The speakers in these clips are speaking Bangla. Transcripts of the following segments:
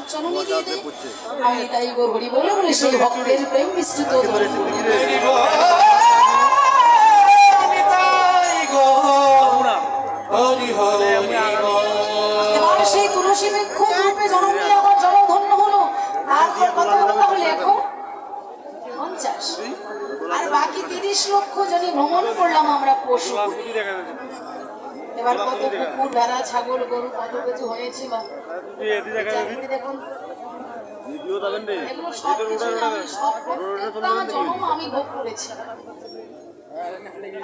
আমার চরণে দিয়ে। দে আমি তাই গো হরি বলে বলে সেই ভক্তের প্রেম মিশ্রিত সেই তুলসী বৃক্ষ রূপে জন্ম নিয়ে আবার জনধন্য হলো। তারপর কত হলো তাহলে এখন পঞ্চাশ। আর বাকি তিরিশ লক্ষ জনে ভ্রমণ করলাম আমরা পশু। এবার কত কুকুর ভেড়া ছাগল গরু কত কিছু হয়েছে দেখুন। এগুলো সব কিছু আমি সব জন্ম আমি ভোগ করেছি।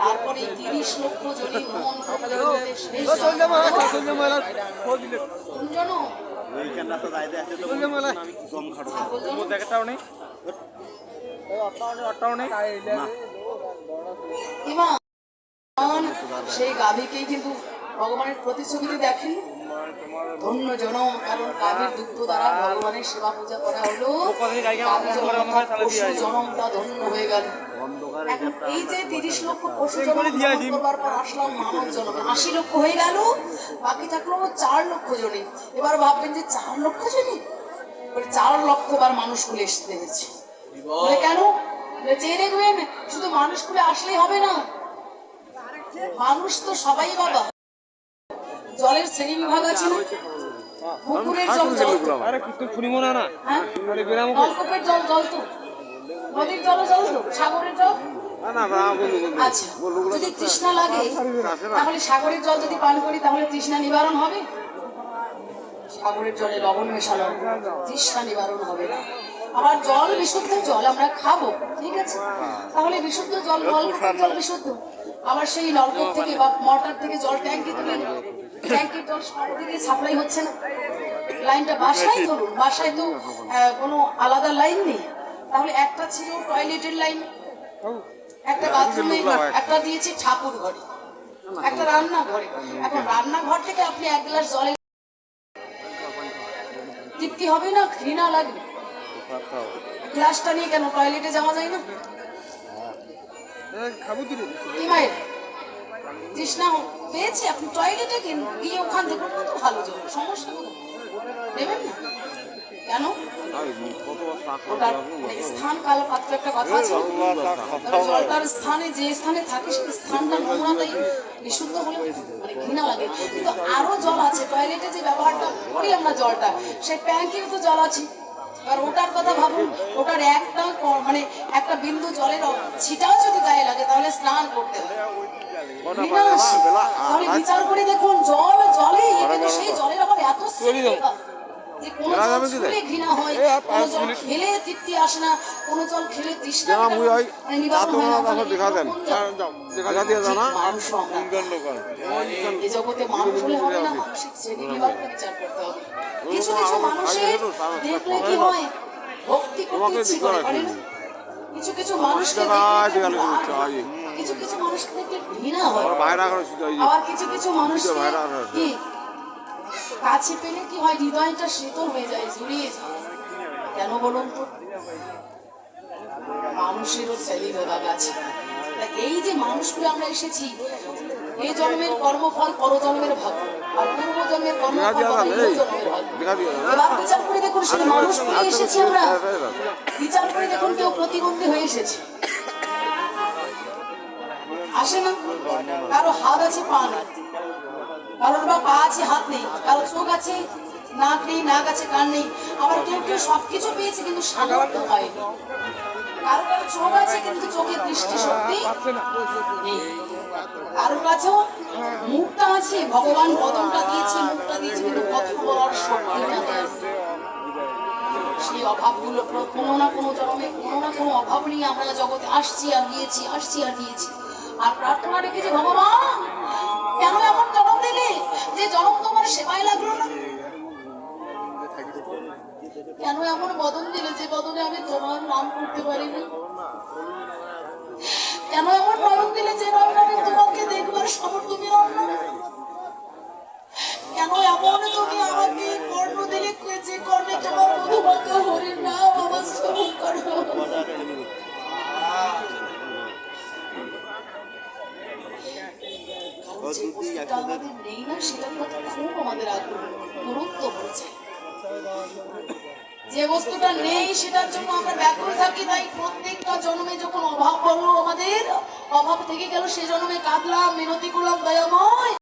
তারপরে তিরিশ লক্ষ জনে ভ্রমণ করতে করতে শেষ কোন সেই গাভীকেই কিন্তু ভগবানের প্রতিছবিতে দেখেন। ধন্য কারণ গাভীর দুগ্ধ দ্বারা ভগবানের সেবা পূজা করা হলো। জনমটা ধন্য হয়ে গেল। এই যে তিরিশ লক্ষ পশু পর আসলাম মানব আশি লক্ষ হয়ে গেল, বাকি থাকল চার লক্ষ জনে। এবার ভাববেন যে চার লক্ষ জনে? চার লক্ষ বার মানুষ খুলে এসতে হয়েছে বলে কেন চেয়ে দেখবেন, শুধু মানুষ খুলে আসলেই হবে না। মানুষ তো সবাই বাবা। জলের শ্রেণি বিভাগ আছে না? পুকুরের জল জল হ্যাঁ? মানে বেরামো নলকূপের জল জল তো। নদীর জল জল তো। সাগরের জল? না না না বন্ধু বন্ধু আচ্ছা যদি তৃষ্ণা লাগে তাহলে সাগরের জল যদি পান করি তাহলে তৃষ্ণা নিবারণ হবে? সাগরের জলে লবণ মেশানো তৃষ্ণা নিবারণ হবে না। আবার জল বিশুদ্ধ জল আমরা খাব ঠিক আছে? তাহলে বিশুদ্ধ জল জল বিশুদ্ধ। আবার সেই নলকূপ থেকে বা মোটর থেকে জল ট্যাঙ্কি তুলে ট্যাঙ্কির জল শহর থেকে সাপ্লাই হচ্ছে না। লাইনটা বাসায় ধরুন বাসায় তো কোনো আলাদা লাইন নেই। তাহলে একটা ছিল টয়লেটের লাইন একটা বাথরুমে একটা দিয়েছি ঠাকুর ঘরে একটা রান্নাঘরে। এখন রান্নাঘর থেকে আপনি এক গ্লাস জলে তৃপ্তি হবে না? ঘৃণা লাগবে। গ্লাসটা নিয়ে কেন? টয়লেটে যাওয়া যায় না? খাব কি তৃষ্ণা পেয়েছে? আপনি টয়লেটে গিয়ে গিয়ে ওখান থেকে তো ভালো জল। সমস্যা নেবেন না? কেন? ওটার মানে স্থান কালো পাত্র একটা কথা আছে। জলটার স্থানে যে স্থানে থাকে সেই স্থানটা নোংরা তাই বিশুদ্ধ হলে মানে ঘৃণা লাগে। কিন্তু আরও জল আছে। টয়লেটে যে ব্যবহারটা করি আমরা জলটা সেই ট্যাঙ্কিও তো জল আছে। আর ওটার কথা ভাবুন ওটার একটা মানে একটা বিন্দু জলের ছিটাও যদি গায়ে লাগে তাহলে স্নান করতে হবে তাহলে বিচার করে দেখুন জল জলে কিন্তু সেই জলের আবার এত যে কোনো জল ছুঁলে ঘৃণা হয় কোনো জল খেলে তৃপ্তি আসে না কোনো জল খেলে তৃষ্ণা জানা মুই নিবারণ হয় না। দেখা দেন। কোন জল? দেখা দিয়ে জানা। মানুষ আমরা। এই জগতে মানুষ হলে হবে না মানসিক শ্রেণি বিভাগকে বিচার করতে হবে। কিছু কিছু মানুষের দেখলে কি হয়? ভক্তি করতে ইচ্ছে করে করে কিছু কিছু মানুষকে। কিছু কিছু মানুষকে দেখলে ঘৃণা হয়। আবার কিছু কিছু কাছে পেলে কি হয়? হৃদয়টা শীতল হয়ে যায় জুড়িয়ে যায়। কেন বলুন তো? মানুষেরও বিভাগ আছে। তা এই যে মানুষগুলো আমরা এসেছি এই জন্মের কর্মফল পরজন্মের ভাগ আর পূর্ব কর্মফল দেখা আবার দিয়ে এই জন্মের ভাগ এবার বিচার করে দেখুন শুধু মানুষ হয়ে এসেছি আমরা। বিচার করে দেখুন কেউ প্রতিবন্ধী হয়ে এসেছে। আসে না? কারও হাত আছে পা নেই। কারোর বা পা আছে, হাত নেই কারও চোখ আছে, নাক নেই, নাক আছে, কান নেই, আবার কেউ কেউ সবকিছু পেয়েছে কিন্তু সামর্থ্য হয়নি কারও কারও চোখ আছে কিন্তু চোখের দৃষ্টি শক্তি নেই। কারোর কাছেও মুখটা আছে, ভগবান বদনটা দিয়েছে, মুখটা দিয়েছে কিন্তু কথা বলার শক্তিটা দেয় সেই অভাবগুলো কোনো না কোনো জন্মে, কোনো না কোনো অভাব নিয়ে আমরা জগতে আসছি আর গিয়েছি, আসছি আর গিয়েছি। আর প্রার্থনা রেখেছি ভগবান জন্ম তোমার সেবায় লাগল না? কেন এমন বদন দিলে যে বদনে আমি তোমার নাম করতে পারিনি? কেন এমন বদন দিলে যে নয়ন আমি তোমাকে দেখবার সামর্থ্য পেলাম না? কেন এমন তুমি আমাকে কর্ণ দিলে যে কর্ণে তোমার মধুমাতা হরির নাম আমার স্মরণ করো? যে বস্তুটা নেই না সেটার প্রতি খুব আমাদের আগ্রহ গুরুত্ব হয়েছে যে বস্তুটা নেই সেটার জন্য আমরা ব্যাকুল থাকি তাই প্রত্যেকটা জন্মে যখন অভাব পড়ল আমাদের অভাব থেকে গেল সে জন্মে কাঁদলাম মিনতি করলাম দয়াময়।